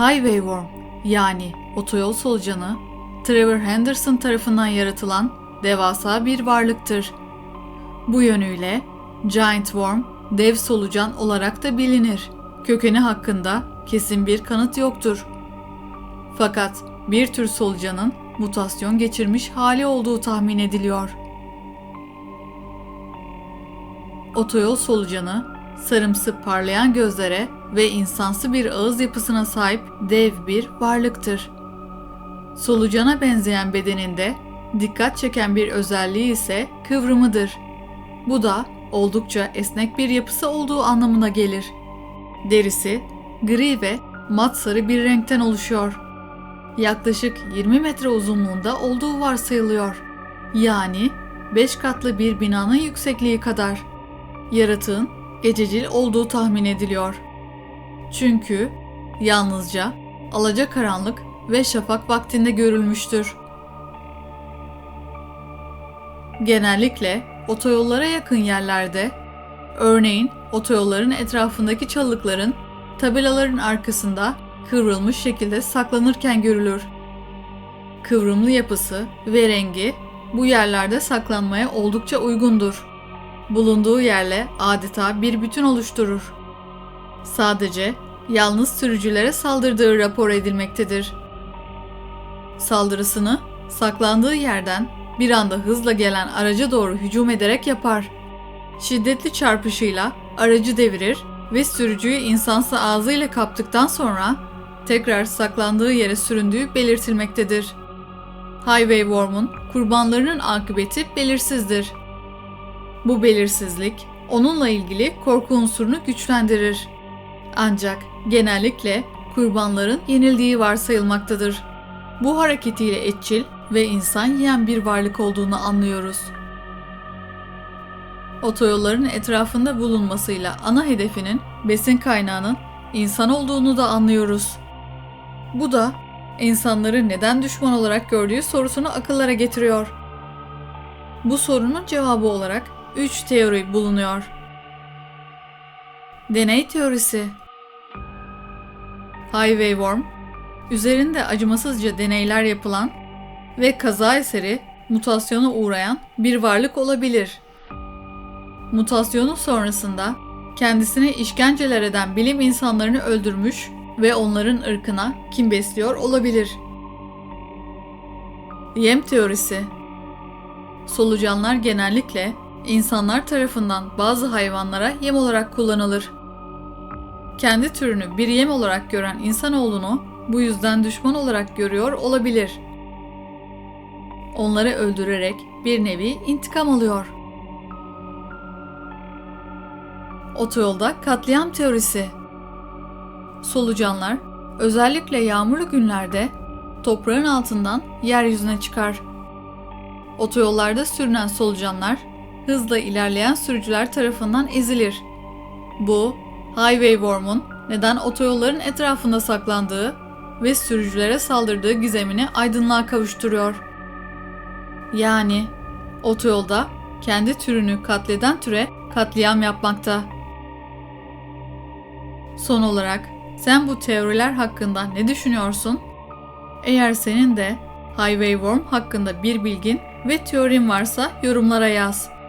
Highway Worm yani otoyol solucanı Trevor Henderson tarafından yaratılan devasa bir varlıktır. Bu yönüyle Giant Worm dev solucan olarak da bilinir. Kökeni hakkında kesin bir kanıt yoktur. Fakat bir tür solucanın mutasyon geçirmiş hali olduğu tahmin ediliyor. Otoyol solucanı sarımsı parlayan gözlere ve insansı bir ağız yapısına sahip dev bir varlıktır. Solucana benzeyen bedeninde dikkat çeken bir özelliği ise kıvrımıdır. Bu da oldukça esnek bir yapısı olduğu anlamına gelir. Derisi gri ve mat sarı bir renkten oluşuyor. Yaklaşık 20 metre uzunluğunda olduğu varsayılıyor. Yani 5 katlı bir binanın yüksekliği kadar. Yaratığın gececil olduğu tahmin ediliyor. Çünkü yalnızca alacakaranlık ve şafak vaktinde görülmüştür. Genellikle otoyollara yakın yerlerde, örneğin otoyolların etrafındaki çalılıkların tabelaların arkasında kıvrılmış şekilde saklanırken görülür. Kıvrımlı yapısı ve rengi bu yerlerde saklanmaya oldukça uygundur. Bulunduğu yerle adeta bir bütün oluşturur. Sadece yalnız sürücülere saldırdığı rapor edilmektedir. Saldırısını saklandığı yerden bir anda hızla gelen araca doğru hücum ederek yapar. Şiddetli çarpışıyla aracı devirir ve sürücüyü insansı ağzıyla kaptıktan sonra tekrar saklandığı yere süründüğü belirtilmektedir. Highway Worm'un kurbanlarının akıbeti belirsizdir. Bu belirsizlik onunla ilgili korku unsurunu güçlendirir. Ancak genellikle kurbanların yenildiği varsayılmaktadır. Bu hareketiyle etçil ve insan yiyen bir varlık olduğunu anlıyoruz. Otoyolların etrafında bulunmasıyla ana hedefinin besin kaynağının insan olduğunu da anlıyoruz. Bu da insanları neden düşman olarak gördüğü sorusunu akıllara getiriyor. Bu sorunun cevabı olarak 3 teori bulunuyor. Deney teorisi Highway Worm, üzerinde acımasızca deneyler yapılan ve kaza eseri mutasyona uğrayan bir varlık olabilir. Mutasyonu sonrasında kendisine işkenceler eden bilim insanlarını öldürmüş ve onların ırkına kim besliyor olabilir. Yem teorisi Solucanlar genellikle insanlar tarafından bazı hayvanlara yem olarak kullanılır. Kendi türünü bir yem olarak gören insanoğlunu bu yüzden düşman olarak görüyor olabilir. Onları öldürerek bir nevi intikam alıyor. Otoyolda katliam teorisi Solucanlar özellikle yağmurlu günlerde toprağın altından yeryüzüne çıkar. Otoyollarda sürünen solucanlar hızla ilerleyen sürücüler tarafından ezilir. Bu, Highway Worm'un neden otoyolların etrafında saklandığı ve sürücülere saldırdığı gizemini aydınlığa kavuşturuyor. Yani otoyolda kendi türünü katleden türe katliam yapmakta. Son olarak sen bu teoriler hakkında ne düşünüyorsun? Eğer senin de Highway Worm hakkında bir bilgin ve teorin varsa yorumlara yaz.